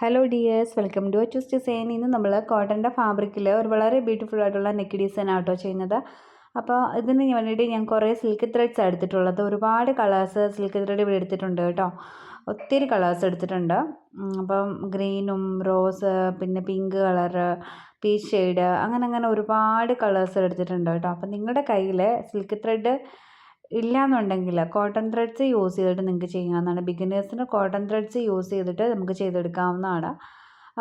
Hello dears welcome to choose design ഇന്ന് നമ്മൾ കോട്ടന്റെ ഫാബ്രിക്കിൽ ഒരു വളരെ ബ്യൂട്ടിഫുൾ ആയിട്ടുള്ള നെക്ക് ഡിസൈൻ ആട്ടോ ചെയ്യുന്നത്. അപ്പോൾ ഇതിന് വേണ്ടിയിട്ട് ഞാൻ കുറേ സിൽക്ക് ത്രെഡ്സ് എടുത്തിട്ടുള്ളത്. ഒരുപാട് കളേഴ്സ് സിൽക്ക് ത്രെഡ് ഇവിടെ എടുത്തിട്ടുണ്ട് കേട്ടോ. ഒത്തിരി കളേഴ്സ് എടുത്തിട്ടുണ്ട്. അപ്പം ഗ്രീനും റോസ് പിന്നെ പിങ്ക് കളറ് പീച്ച് ഷെയ്ഡ് അങ്ങനെ അങ്ങനെ ഒരുപാട് കളേഴ്സ് എടുത്തിട്ടുണ്ട് കേട്ടോ. അപ്പം നിങ്ങളുടെ കയ്യിൽ സിൽക്ക് ത്രെഡ് ഇല്ലയെന്നുണ്ടെങ്കിൽ കോട്ടൺ ത്രെഡ്സ് യൂസ് ചെയ്തിട്ട് നിങ്ങൾക്ക് ചെയ്യാവുന്നതാണ്. ബിഗിനേഴ്സിന് കോട്ടൺ ത്രെഡ്സ് യൂസ് ചെയ്തിട്ട് നമുക്ക് ചെയ്തെടുക്കാവുന്നതാണ്.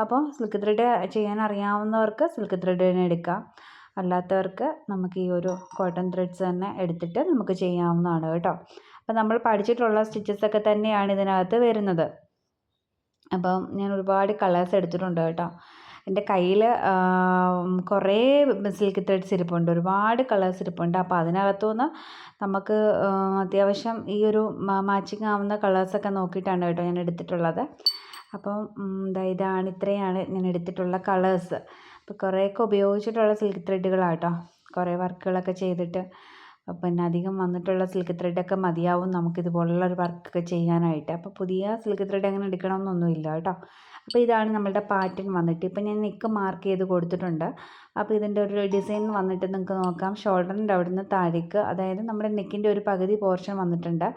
അപ്പോൾ സിൽക്ക് ത്രെഡ് ചെയ്യാൻ അറിയാവുന്നവർക്ക് സിൽക്ക് ത്രെഡ് തന്നെ എടുക്കാം. അല്ലാത്തവർക്ക് നമുക്ക് ഈ ഒരു കോട്ടൺ ത്രെഡ്സ് തന്നെ എടുത്തിട്ട് നമുക്ക് ചെയ്യാവുന്നതാണ് കേട്ടോ. അപ്പോൾ നമ്മൾ പഠിച്ചിട്ടുള്ള സ്റ്റിച്ചസ് ഒക്കെ തന്നെയാണ് ഇതിനകത്ത് വരുന്നത്. അപ്പം ഞാൻ ഒരുപാട് കളേഴ്സ് എടുത്തിട്ടുണ്ട് കേട്ടോ. എന്റെ കയ്യിൽ കുറേ സിൽക്ക് ത്രെഡ്സ് ഇരിപ്പുണ്ട്. ഒരുപാട് കളേഴ്സ് ഇരിപ്പുണ്ട്. അപ്പോൾ അതിനകത്തുനിന്ന് നമുക്ക് അത്യാവശ്യം ഈ ഒരു മാച്ചിങ് ആവുന്ന കളേഴ്സൊക്കെ നോക്കിയിട്ടാണ് കേട്ടോ ഞാൻ എടുത്തിട്ടുള്ളത്. അപ്പം ഇതാണ് ഇത്രയാണ് ഞാൻ എടുത്തിട്ടുള്ള കളേഴ്സ്. അപ്പോൾ കുറേയൊക്കെ ഉപയോഗിച്ചിട്ടുള്ള സിൽക്ക് ത്രെഡുകളാണ് കേട്ടോ. കുറേ വർക്കുകളൊക്കെ ചെയ്തിട്ട് പിന്നെ അധികം വന്നിട്ടുള്ള സിൽക്ക് ത്രെഡൊക്കെ മതിയാവും നമുക്കിതുപോലുള്ള ഒരു വർക്കൊക്കെ ചെയ്യാനായിട്ട്. അപ്പോൾ പുതിയ സിൽക്ക് ത്രെഡ് അങ്ങനെ എടുക്കണമെന്നൊന്നുമില്ല കേട്ടോ. അപ്പോൾ ഇതാണ് നമ്മളുടെ പാറ്റേൺ വന്നിട്ട്. ഇപ്പം ഞാൻ നെക്ക് മാർക്ക് ചെയ്ത് കൊടുത്തിട്ടുണ്ട്. അപ്പോൾ ഇതിന്റെ ഒരു ഡിസൈൻ വന്നിട്ട് നിങ്ങൾക്ക് നോക്കാം. ഷോൾഡറിന്റെ അവിടുന്ന് താഴേക്ക് അതായത് നമ്മുടെ നെക്കിന്റെ ഒരു പകുതി പോർഷൻ വന്നിട്ടുണ്ട്.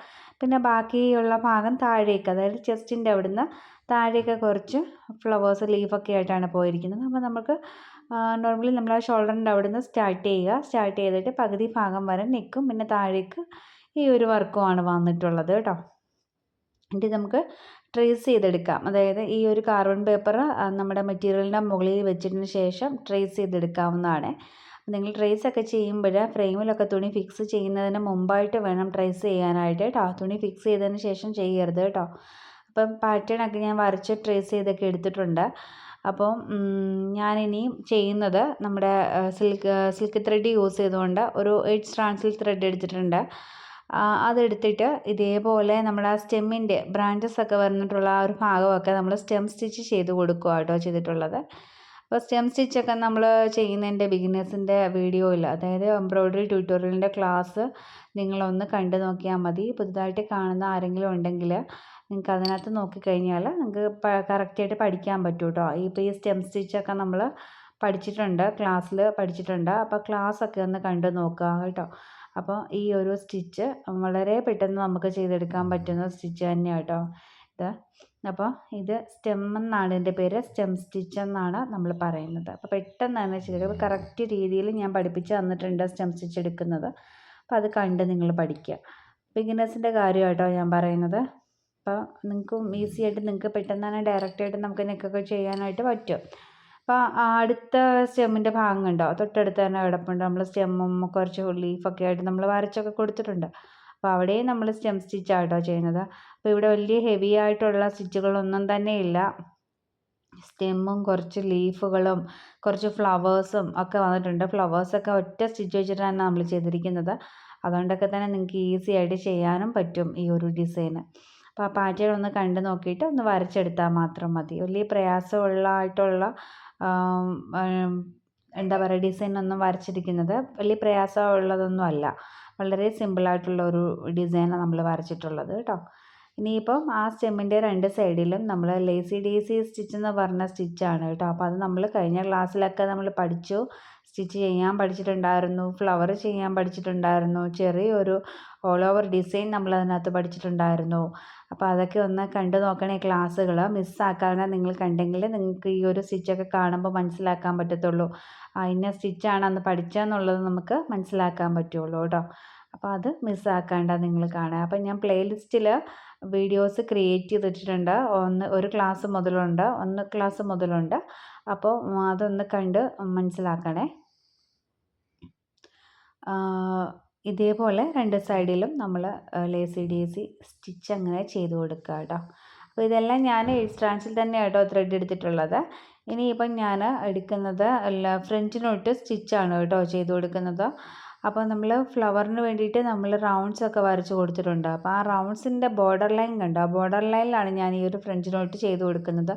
പിന്നെ ബാക്കിയുള്ള ഭാഗം താഴേക്ക് അതായത് ചെസ്റ്റിന്റെ അവിടുന്ന് താഴേക്ക് കുറച്ച് ഫ്ലവേഴ്സ് ലീഫൊക്കെ ആയിട്ടാണ് പോയിരിക്കുന്നത്. അപ്പോൾ നമുക്ക് നോർമലി നമ്മൾ ആ ഷോൾഡറിന്റെ അവിടെ നിന്ന് സ്റ്റാർട്ട് ചെയ്യുക. സ്റ്റാർട്ട് ചെയ്തിട്ട് പകുതി ഭാഗം വരെ നെക്കും. പിന്നെ താഴേക്ക് ഈ ഒരു വർക്കുമാണ് വന്നിട്ടുള്ളത് കേട്ടോ. എന്നിട്ട് നമുക്ക് ട്രേസ് ചെയ്തെടുക്കാം. അതായത് ഈ ഒരു കാർബൺ പേപ്പർ നമ്മുടെ മെറ്റീരിയലിന്റെ മുകളിൽ വെച്ചതിന് ശേഷം ട്രേസ് ചെയ്തെടുക്കാവുന്നതാണ്. നിങ്ങൾ ട്രേസ് ഒക്കെ ചെയ്യുമ്പോൾ ഫ്രെയിമിലൊക്കെ തുണി ഫിക്സ് ചെയ്യുന്നതിന് മുമ്പായിട്ട് വേണം ട്രേസ് ചെയ്യാനായിട്ട് കേട്ടോ. തുണി ഫിക്സ് ചെയ്തതിന് ശേഷം ചെയ്യരുത് കേട്ടോ. അപ്പം പാറ്റേൺ ഒക്കെ ഞാൻ വരച്ച് ട്രേസ് ചെയ്തൊക്കെ എടുത്തിട്ടുണ്ട്. അപ്പം ഞാനിനി ചെയ്യുന്നത് നമ്മുടെ സിൽക്ക് സിൽക്ക് ത്രെഡ് യൂസ് ചെയ്തുകൊണ്ട് ഒരു എയ്റ്റ് സ്ട്രാൻസിൽ ത്രെഡ് എടുത്തിട്ടുണ്ട്. അതെടുത്തിട്ട് ഇതേപോലെ നമ്മൾ ആ സ്റ്റെമ്മിന്റെ ബ്രാഞ്ചസ് ഒക്കെ വന്നിട്ടുള്ള ആ ഒരു ഭാഗമൊക്കെ നമ്മൾ സ്റ്റെം സ്റ്റിച്ച് ചെയ്ത് കൊടുക്കുക കേട്ടോ ചെയ്തിട്ടുള്ളത്. അപ്പോൾ സ്റ്റെം സ്റ്റിച്ചൊക്കെ നമ്മൾ ചെയ്യുന്നതിന്റെ ബിഗിനേഴ്സിന്റെ വീഡിയോയിൽ അതായത് എംബ്രോയ്ഡറി ട്യൂട്ടോറിയലിന്റെ ക്ലാസ് നിങ്ങളൊന്ന് കണ്ടു നോക്കിയാൽ മതി. പുതുതായിട്ട് കാണുന്ന ആരെങ്കിലും ഉണ്ടെങ്കിൽ നിങ്ങൾക്ക് അതിനകത്ത് നോക്കിക്കഴിഞ്ഞാൽ നിങ്ങൾക്ക് കറക്റ്റായിട്ട് പഠിക്കാൻ പറ്റും കേട്ടോ ഇപ്പോൾ ഈ സ്റ്റെം സ്റ്റിച്ചൊക്കെ നമ്മൾ പഠിച്ചിട്ടുണ്ട് ക്ലാസ്സിൽ പഠിച്ചിട്ടുണ്ട്. അപ്പോൾ ക്ലാസ്സൊക്കെ ഒന്ന് കണ്ട് നോക്കുക കേട്ടോ. അപ്പോൾ ഈ ഒരു സ്റ്റിച്ച് വളരെ പെട്ടെന്ന് നമുക്ക് ചെയ്തെടുക്കാൻ പറ്റുന്ന സ്റ്റിച്ച് തന്നെയാണ് കേട്ടോ. ഇത് അപ്പോൾ ഇത് സ്റ്റെം എന്നാണ് ഇതിന്റെ പേര് സ്റ്റെം സ്റ്റിച്ച് എന്നാണ് നമ്മൾ പറയുന്നത്. അപ്പോൾ പെട്ടെന്ന് തന്നെ ചെയ്തെടുക്കുക കറക്റ്റ് രീതിയിൽ ഞാൻ പഠിപ്പിച്ച് തന്നിട്ടുണ്ട് സ്റ്റെം സ്റ്റിച്ച് എടുക്കുന്നത്. അപ്പോൾ അത് കണ്ട് നിങ്ങൾ പഠിക്കുക ബിഗിനേഴ്സിന്റെ കാര്യമായിട്ടോ ഞാൻ പറയുന്നത്. അപ്പോൾ നിങ്ങൾക്കും ഈസി ആയിട്ട് നിങ്ങൾക്ക് പെട്ടെന്ന് തന്നെ ഡയറക്റ്റായിട്ട് നമുക്ക് നെക്കൊക്കെ ചെയ്യാനായിട്ട് പറ്റും. അപ്പോൾ അടുത്ത സ്റ്റെമ്മിന്റെ ഭാഗം ഉണ്ടോ തൊട്ടടുത്ത് തന്നെ കിടപ്പുണ്ട് നമ്മൾ സ്റ്റെമ്മും കുറച്ച് ലീഫൊക്കെ ആയിട്ട് നമ്മൾ വരച്ചൊക്കെ കൊടുത്തിട്ടുണ്ട്. അപ്പോൾ അവിടെയും നമ്മൾ സ്റ്റെം സ്റ്റിച്ച് ആട്ടോ ചെയ്യുന്നത്. അപ്പോൾ ഇവിടെ വലിയ ഹെവി ആയിട്ടുള്ള സ്റ്റിച്ചുകളൊന്നും തന്നെ ഇല്ല. സ്റ്റെമ്മും കുറച്ച് ലീഫുകളും കുറച്ച് ഫ്ലവേഴ്സും ഒക്കെ വന്നിട്ടുണ്ട്. ഫ്ലവേഴ്സൊക്കെ ഒറ്റ സ്റ്റിച്ച് വെച്ചിട്ടാണ് നമ്മൾ ചെയ്തിരിക്കുന്നത്. അതുകൊണ്ടൊക്കെ തന്നെ നിങ്ങൾക്ക് ഈസി ആയിട്ട് ചെയ്യാനും പറ്റും ഈ ഒരു ഡിസൈന്. അപ്പോൾ ആ ഒന്ന് കണ്ടു നോക്കിയിട്ട് ഒന്ന് വരച്ചെടുത്താൽ മാത്രം മതി. വലിയ പ്രയാസമുള്ളതായിട്ടുള്ള എന്താ പറയുക ഡിസൈൻ ഒന്നും വരച്ചിരിക്കുന്നത് വലിയ പ്രയാസമുള്ളതൊന്നും അല്ല. വളരെ സിമ്പിളായിട്ടുള്ള ഒരു ഡിസൈനാണ് നമ്മൾ വരച്ചിട്ടുള്ളത് കേട്ടോ. ഇനിയിപ്പം ആ സ്റ്റെമ്മിന്റെ രണ്ട് സൈഡിലും നമ്മൾ ലേസി ഡേസി സ്റ്റിച്ച് എന്ന് പറഞ്ഞ സ്റ്റിച്ചാണ് കേട്ടോ. അപ്പോൾ അത് നമ്മൾ കഴിഞ്ഞ ക്ലാസ്സിലൊക്കെ നമ്മൾ പഠിച്ചു. സ്റ്റിച്ച് ചെയ്യാൻ പഠിച്ചിട്ടുണ്ടായിരുന്നു ഫ്ലവർ ചെയ്യാൻ പഠിച്ചിട്ടുണ്ടായിരുന്നു ചെറിയൊരു ഓൾ ഓവർ ഡിസൈൻ നമ്മൾ അതിനകത്ത് പഠിച്ചിട്ടുണ്ടായിരുന്നു. അപ്പോൾ അതൊക്കെ ഒന്ന് കണ്ടു നോക്കണേ ക്ലാസ്സുകൾ മിസ്സാക്കാതെ നിങ്ങൾ കണ്ടെങ്കിൽ നിങ്ങൾക്ക് ഈ ഒരു സ്റ്റിച്ചൊക്കെ കാണുമ്പോൾ മനസ്സിലാക്കാൻ പറ്റത്തുള്ളൂ. ഇന്ന സ്റ്റിച്ചാണ് അന്ന് പഠിച്ചതെന്നുള്ളത് നമുക്ക് മനസ്സിലാക്കാൻ പറ്റുള്ളൂ കേട്ടോ അപ്പോൾ അത് മിസ്സാക്കാണ്ട നിങ്ങൾ കാണുക. അപ്പോൾ ഞാൻ പ്ലേലിസ്റ്റിൽ വീഡിയോസ് ക്രിയേറ്റ് ചെയ്തിട്ടുണ്ട് ഒന്ന് ഒരു ക്ലാസ് മുതലുണ്ട്. ഒന്ന് ക്ലാസ് മുതലുണ്ട്. അപ്പോൾ അതൊന്ന് കണ്ട് മനസ്സിലാക്കണേ. ഇതേപോലെ രണ്ട് സൈഡിലും നമ്മൾ ലേസി ഡേസി സ്റ്റിച്ച് അങ്ങനെ ചെയ്ത് കൊടുക്കുക കേട്ടോ. അപ്പോൾ ഇതെല്ലാം ഞാൻ സ്റ്റാൻസിൽ തന്നെ കേട്ടോ ത്രെഡ് എടുത്തിട്ടുള്ളത്. ഇനിയിപ്പം ഞാൻ എടുക്കുന്നത് അല്ല ഫ്രഞ്ച് നോട്ട് സ്റ്റിച്ചാണ് കേട്ടോ ചെയ്ത് കൊടുക്കുന്നത്. അപ്പോൾ നമ്മൾ ഫ്ലവറിന് വേണ്ടിയിട്ട് നമ്മൾ റൗണ്ട്സ് ഒക്കെ വരച്ച് കൊടുത്തിട്ടുണ്ട്. അപ്പോൾ ആ റൗണ്ട്സിന്റെ ബോർഡർ ലൈൻ കണ്ടോ? ആ ബോർഡർ ലൈനിലാണ് ഞാൻ ഈ ഒരു ഫ്രഞ്ചിനോട്ട് ചെയ്ത് കൊടുക്കുന്നത്.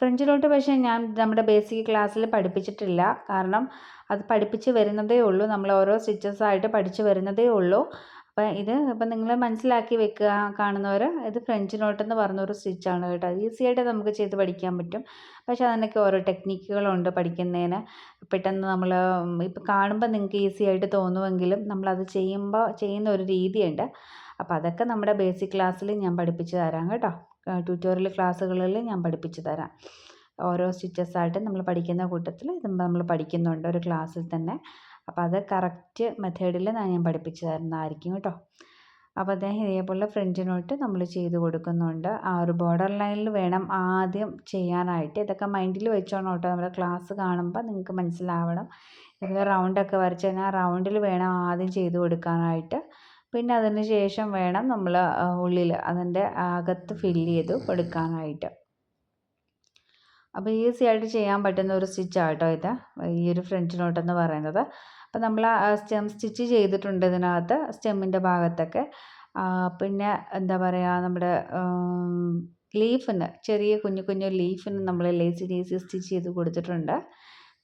ഫ്രഞ്ച് നോട്ട് പക്ഷേ ഞാൻ നമ്മുടെ ബേസിക് ക്ലാസ്സിൽ പഠിപ്പിച്ചിട്ടില്ല. കാരണം അത് പഠിപ്പിച്ച് വരുന്നതേ ഉള്ളൂ. നമ്മൾ ഓരോ സ്റ്റിച്ചസ് ആയിട്ട് പഠിച്ച് വരുന്നതേ ഉള്ളൂ. അപ്പം ഇത് ഇപ്പം നിങ്ങൾ മനസ്സിലാക്കി വെക്കുക. കാണുന്നവർ ഇത് ഫ്രഞ്ച് നോട്ട് എന്ന് പറഞ്ഞൊരു സ്റ്റിച്ചാണ് കേട്ടോ. ഈസി ആയിട്ട് നമുക്ക് ചെയ്ത് പഠിക്കാൻ പറ്റും. പക്ഷേ അതിനൊക്കെ ഓരോ ടെക്നിക്കുകളുണ്ട് പഠിക്കുന്നതിന്. പെട്ടെന്ന് നമ്മൾ ഇപ്പം കാണുമ്പോൾ നിങ്ങൾക്ക് ഈസി ആയിട്ട് തോന്നുമെങ്കിലും നമ്മളത് ചെയ്യുമ്പോൾ ചെയ്യുന്ന ഒരു രീതിയുണ്ട്. അപ്പോൾ അതൊക്കെ നമ്മുടെ ബേസിക് ക്ലാസ്സിൽ ഞാൻ പഠിപ്പിച്ച് തരാം കേട്ടോ. ട്യൂട്ടോറിയൽ ക്ലാസ്സുകളിൽ ഞാൻ പഠിപ്പിച്ച് തരാം. ഓരോ സ്റ്റിച്ചസ് ആയിട്ട് നമ്മൾ പഠിക്കുന്ന കൂട്ടത്തിൽ ഇത് നമ്മൾ പഠിക്കുന്നുണ്ട് ഒരു ക്ലാസ്സിൽ തന്നെ. അപ്പോൾ അത് കറക്റ്റ് മെത്തേഡിൽ ഞാൻ പഠിപ്പിച്ചു തരുന്നതായിരിക്കും കേട്ടോ. അപ്പോൾ അദ്ദേഹം ഇതേപോലെ ഫ്രഞ്ച് നോട്ട് നമ്മൾ ചെയ്ത് കൊടുക്കുന്നുണ്ട്. ആ ഒരു ബോർഡർ ലൈനിൽ വേണം ആദ്യം ചെയ്യാനായിട്ട്. ഇതൊക്കെ മൈൻഡിൽ വെച്ചോണം കേട്ടോ. നമ്മുടെ ക്ലാസ് കാണുമ്പോൾ നിങ്ങൾക്ക് മനസ്സിലാവണം. റൗണ്ടൊക്കെ വരച്ച് കഴിഞ്ഞാൽ റൗണ്ടിൽ വേണം ആദ്യം ചെയ്ത് കൊടുക്കാനായിട്ട്. പിന്നെ അതിന് ശേഷം വേണം നമ്മൾ ഉള്ളിൽ അതിന്റെ അകത്ത് ഫില്ല് ചെയ്ത് കൊടുക്കാനായിട്ട് അപ്പോൾ ഈസി ആയിട്ട് ചെയ്യാൻ പറ്റുന്ന ഒരു സ്റ്റിച്ചാണ് കേട്ടോ ഇത്. ഈ ഒരു ഫ്രഞ്ച് നോട്ട് എന്ന് പറയുന്നത്. അപ്പോൾ നമ്മൾ സ്റ്റെം സ്റ്റിച്ച് ചെയ്തിട്ടുണ്ട് ഇതിനകത്ത് സ്റ്റെമ്മിന്റെ ഭാഗത്തൊക്കെ. പിന്നെ എന്താ പറയുക നമ്മുടെ ലീഫിന് ചെറിയ കുഞ്ഞു കുഞ്ഞു ലീഫിന് നമ്മൾ ലേസി ലേസി സ്റ്റിച്ച് ചെയ്ത് കൊടുത്തിട്ടുണ്ട്.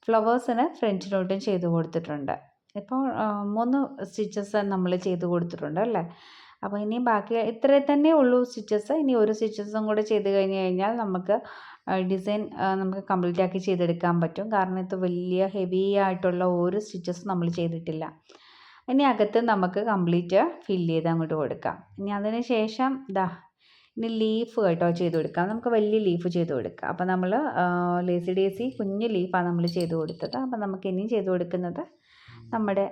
ഫ്ലവേഴ്സിന് ഫ്രഞ്ച് നോട്ടും ചെയ്ത് കൊടുത്തിട്ടുണ്ട്. ഇപ്പോൾ മൂന്ന് സ്റ്റിച്ചസ് നമ്മൾ ചെയ്ത് കൊടുത്തിട്ടുണ്ട് അല്ലേ? അപ്പോൾ ഇനി ബാക്കി ഇത്രേ തന്നെ ഉള്ളൂ സ്റ്റിച്ചസ്. ഇനി ഒരു സ്റ്റിച്ചസും കൂടെ ചെയ്ത് കഴിഞ്ഞ് കഴിഞ്ഞാൽ നമുക്ക് ഡിസൈൻ നമുക്ക് കംപ്ലീറ്റ് ആക്കി ചെയ്തെടുക്കാൻ പറ്റും. കാരണം ഇത് വലിയ ഹെവി ആയിട്ടുള്ള ഒരു സ്റ്റിച്ചസ് നമ്മൾ ചെയ്തിട്ടില്ല. ഇനി അകത്ത് നമുക്ക് കംപ്ലീറ്റ് ഫില്ല് ചെയ്ത് അങ്ങോട്ട് കൊടുക്കാം. ഇനി അതിന് ശേഷം ദാ ഇനി ലീഫ് കേട്ടോ ചെയ്ത് കൊടുക്കാം. നമുക്ക് വലിയ ലീഫ് ചെയ്ത് കൊടുക്കാം. അപ്പോൾ നമ്മൾ ലേസി ഡേസി കുഞ്ഞ് ലീഫാണ് നമ്മൾ ചെയ്ത് കൊടുത്തത്. അപ്പോൾ നമുക്ക് ഇനിയും ചെയ്ത് കൊടുക്കുന്നത് നമ്മുടെ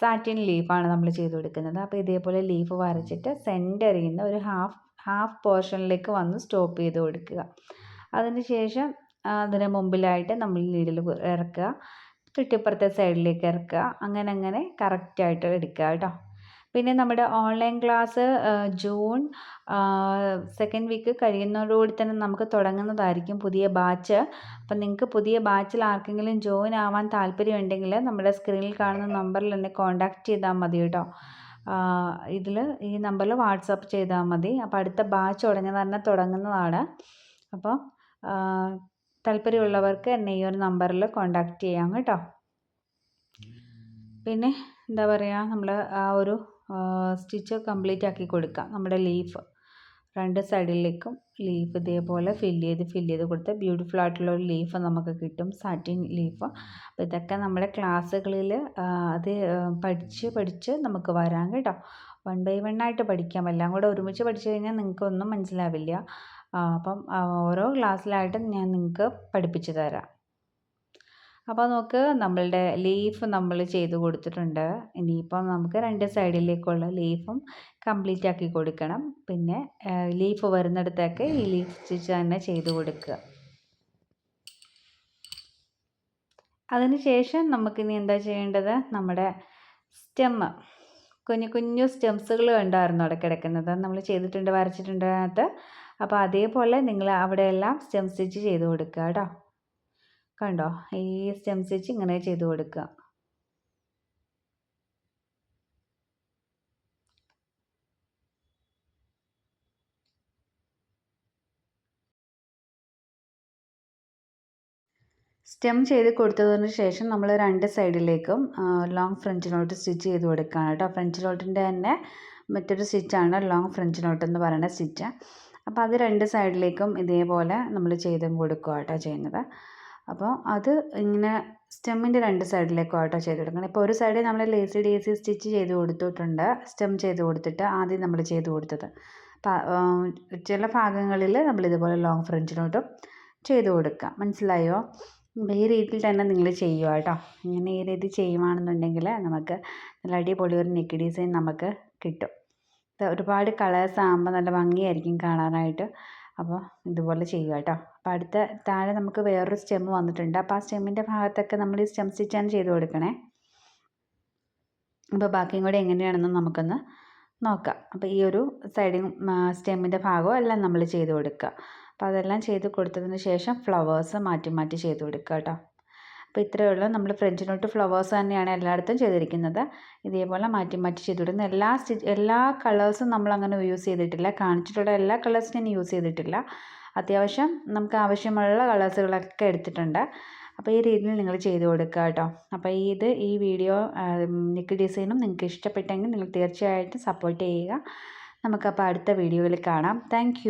സാറ്റിൻ ലീഫാണ് നമ്മൾ ചെയ്ത് കൊടുക്കുന്നത്. അപ്പോൾ ഇതേപോലെ ലീഫ് വരച്ചിട്ട് സെന്ററിൽ നിന്ന് ഒരു ഹാഫ് ഹാഫ് പോർഷനിലേക്ക് വന്ന് സ്റ്റോപ്പ് ചെയ്ത് കൊടുക്കുക. അതിന് ശേഷം അതിന് മുമ്പിലായിട്ട് നമ്മൾ നീഡിൽ ഇറക്കുക. ചുറ്റിപ്പുറത്തെ സൈഡിലേക്ക് ഇറക്കുക. അങ്ങനെ അങ്ങനെ കറക്റ്റായിട്ട് എടുക്കുക കേട്ടോ. പിന്നെ നമ്മുടെ online class June second week കഴിയുന്നതോടുകൂടി തന്നെ നമുക്ക് തുടങ്ങുന്നതായിരിക്കും പുതിയ ബാച്ച് അപ്പം നിങ്ങൾക്ക് പുതിയ ബാച്ചിൽ ആർക്കെങ്കിലും ജോയിൻ ആവാൻ താല്പര്യമുണ്ടെങ്കിൽ നമ്മുടെ സ്ക്രീനിൽ കാണുന്ന നമ്പറിൽ എന്നെ കോൺടാക്റ്റ് ചെയ്താൽ മതി കേട്ടോ. ഇതിൽ ഈ നമ്പറിൽ വാട്സപ്പ് ചെയ്താൽ മതി. അപ്പോൾ അടുത്ത ബാച്ച് തുടങ്ങുന്ന തന്നെ തുടങ്ങുന്നതാണ്. അപ്പോൾ താല്പര്യമുള്ളവർക്ക് എന്നെ ഈ ഒരു നമ്പറിൽ കോൺടാക്റ്റ് ചെയ്യാം കേട്ടോ. പിന്നെ എന്താ പറയുക നമ്മൾ ആ ഒരു സ്റ്റിച്ച് കംപ്ലീറ്റ് ആക്കി കൊടുക്കാം. നമ്മുടെ ലീഫ് രണ്ട് സൈഡിലേക്കും ലീഫ് ഇതേപോലെ ഫില്ല് ചെയ്ത് ഫില്ല് ചെയ്ത് കൊടുത്ത് ബ്യൂട്ടിഫുൾ ആയിട്ടുള്ള ഒരു ലീഫ് നമുക്ക് കിട്ടും. സാറ്റിൻ ലീഫ് അപ്പോൾ ഇതൊക്കെ നമ്മുടെ ക്ലാസ്സുകളിൽ അത് പഠിച്ച് പഠിച്ച് നമുക്ക് വരാം കേട്ടോ. വൺ ബൈ വൺ ആയിട്ട് പഠിക്കാം. എല്ലാം കൂടെ ഒരുമിച്ച് പഠിച്ചു കഴിഞ്ഞാൽ നിങ്ങൾക്ക് ഒന്നും മനസ്സിലാവില്ല അപ്പം ഓരോ ക്ലാസ്സിലായിട്ട് ഞാൻ നിങ്ങൾക്ക് പഠിപ്പിച്ച് തരാം. അപ്പോൾ നമുക്ക് നമ്മളുടെ ലീഫ് നമ്മൾ ചെയ്ത് കൊടുത്തിട്ടുണ്ട്. ഇനിയിപ്പം നമുക്ക് രണ്ട് സൈഡിലേക്കുള്ള ലീഫും കംപ്ലീറ്റ് ആക്കി കൊടുക്കണം. പിന്നെ ലീഫ് വരുന്നിടത്തേക്ക് ഈ ലീഫ് സ്റ്റിച്ച് തന്നെ ചെയ്ത് കൊടുക്കുക. അതിനുശേഷം നമുക്കിനി എന്താ ചെയ്യേണ്ടത്? നമ്മുടെ സ്റ്റെമ്മ് കുഞ്ഞു കുഞ്ഞു സ്റ്റെംസുകൾ ഉണ്ടായിരുന്നു അവിടെ കിടക്കുന്നത് നമ്മൾ ചെയ്തിട്ടുണ്ട് വരച്ചിട്ടുണ്ട് അതിനകത്ത്. അപ്പോൾ അതേപോലെ നിങ്ങൾ അവിടെയെല്ലാം സ്റ്റെം സ്റ്റിച്ച് ചെയ്ത് കൊടുക്കുക കേട്ടോ. കണ്ടോ? ഈ സ്റ്റെം സ്റ്റിച്ച് ഇങ്ങനെ ചെയ്ത് കൊടുക്കുക. സ്റ്റെം ചെയ്ത് കൊടുത്തതിന് ശേഷം നമ്മൾ രണ്ട് സൈഡിലേക്കും ലോങ് ഫ്രഞ്ച് നോട്ട് സ്റ്റിച്ച് ചെയ്ത് കൊടുക്കുകയാണ് കേട്ടോ. ഫ്രഞ്ച് നോട്ടിന്റെ തന്നെ മറ്റൊരു സ്റ്റിച്ചാണ് ലോങ് ഫ്രഞ്ച് നോട്ട് എന്ന് പറയുന്ന സ്റ്റിച്ച് അപ്പോൾ അത് രണ്ട് സൈഡിലേക്കും ഇതേപോലെ നമ്മൾ ചെയ്തും കൊടുക്കുക കേട്ടോ ചെയ്യുന്നത്. അപ്പോൾ അത് ഇങ്ങനെ സ്റ്റെമ്മിന്റെ രണ്ട് സൈഡിലേക്കും ആട്ടോ ചെയ്ത് കൊടുക്കണം. ഇപ്പോൾ ഒരു സൈഡിൽ നമ്മൾ ലേസി ഡേസി സ്റ്റിച്ച് ചെയ്ത് കൊടുത്തിട്ടുണ്ട്. സ്റ്റെം ചെയ്ത് കൊടുത്തിട്ട് ആദ്യം നമ്മൾ ചെയ്ത് കൊടുത്തത്. ചില ഭാഗങ്ങളിൽ നമ്മൾ ഇതുപോലെ ലോങ് ഫ്രഞ്ച് നോട്ടും ചെയ്ത് കൊടുക്കുക. മനസ്സിലായോ? ഈ രീതിയിൽ തന്നെ നിങ്ങൾ ചെയ്യുക കേട്ടോ. ഇങ്ങനെ ഈ രീതി ചെയ്യുകയാണെന്നുണ്ടെങ്കിൽ നമുക്ക് നല്ല അടിപൊളി ഒരു നെക്ക് ഡിസൈൻ നമുക്ക് കിട്ടും. ഒരുപാട് കളേഴ്സ് ആകുമ്പോൾ നല്ല ഭംഗിയായിരിക്കും കാണാനായിട്ട്. അപ്പോൾ ഇതുപോലെ ചെയ്യുക കേട്ടോ. അപ്പോൾ അടുത്ത താഴെ നമുക്ക് വേറൊരു സ്റ്റെം വന്നിട്ടുണ്ട്. അപ്പോൾ ആ സ്റ്റെമ്മിന്റെ ഭാഗത്തൊക്കെ നമ്മൾ ഈ സ്റ്റെം സ്റ്റിച്ചാണ് ചെയ്ത് കൊടുക്കണേ. അപ്പോൾ ബാക്കിയും കൂടെ എങ്ങനെയാണെന്ന് നമുക്കൊന്ന് നോക്കാം. അപ്പോൾ ഈ ഒരു സൈഡിങ് സ്റ്റെമ്മിന്റെ ഭാഗവും എല്ലാം നമ്മൾ ചെയ്ത് കൊടുക്കുക. അപ്പോൾ അതെല്ലാം ചെയ്ത് കൊടുത്തതിന് ശേഷം ഫ്ലവേഴ്സ് മാറ്റി മാറ്റി ചെയ്ത് കൊടുക്കുക കേട്ടോ. അപ്പോൾ ഇത്രയേ ഉള്ളൂ. നമ്മൾ ഫ്രഞ്ച് ഫ്ലവേഴ്സ് തന്നെയാണ് എല്ലായിടത്തും ചെയ്തിരിക്കുന്നത്. ഇതേപോലെ മാറ്റി മാറ്റി ചെയ്ത് കൊടുക്കുന്നത് എല്ലാ സ്റ്റിച്ച് എല്ലാ കളേഴ്സും നമ്മളങ്ങനെ യൂസ് ചെയ്തിട്ടില്ല. കാണിച്ചിട്ടുള്ള എല്ലാ കളേഴ്സും ഞാൻ യൂസ് ചെയ്തിട്ടില്ല. അത്യാവശ്യം നമുക്ക് ആവശ്യമുള്ള കളേഴ്സുകളൊക്കെ എടുത്തിട്ടുണ്ട്. അപ്പോൾ ഈ രീതിയിൽ നിങ്ങൾ ചെയ്ത് കൊടുക്കുക കേട്ടോ. അപ്പോൾ ഇത് ഈ വീഡിയോ നിക്ക് ഡിസൈനും നിങ്ങൾക്ക് ഇഷ്ടപ്പെട്ടെങ്കിൽ നിങ്ങൾ തീർച്ചയായിട്ടും സപ്പോർട്ട് ചെയ്യുക. നമുക്കപ്പോൾ അടുത്ത വീഡിയോയിൽ കാണാം. താങ്ക്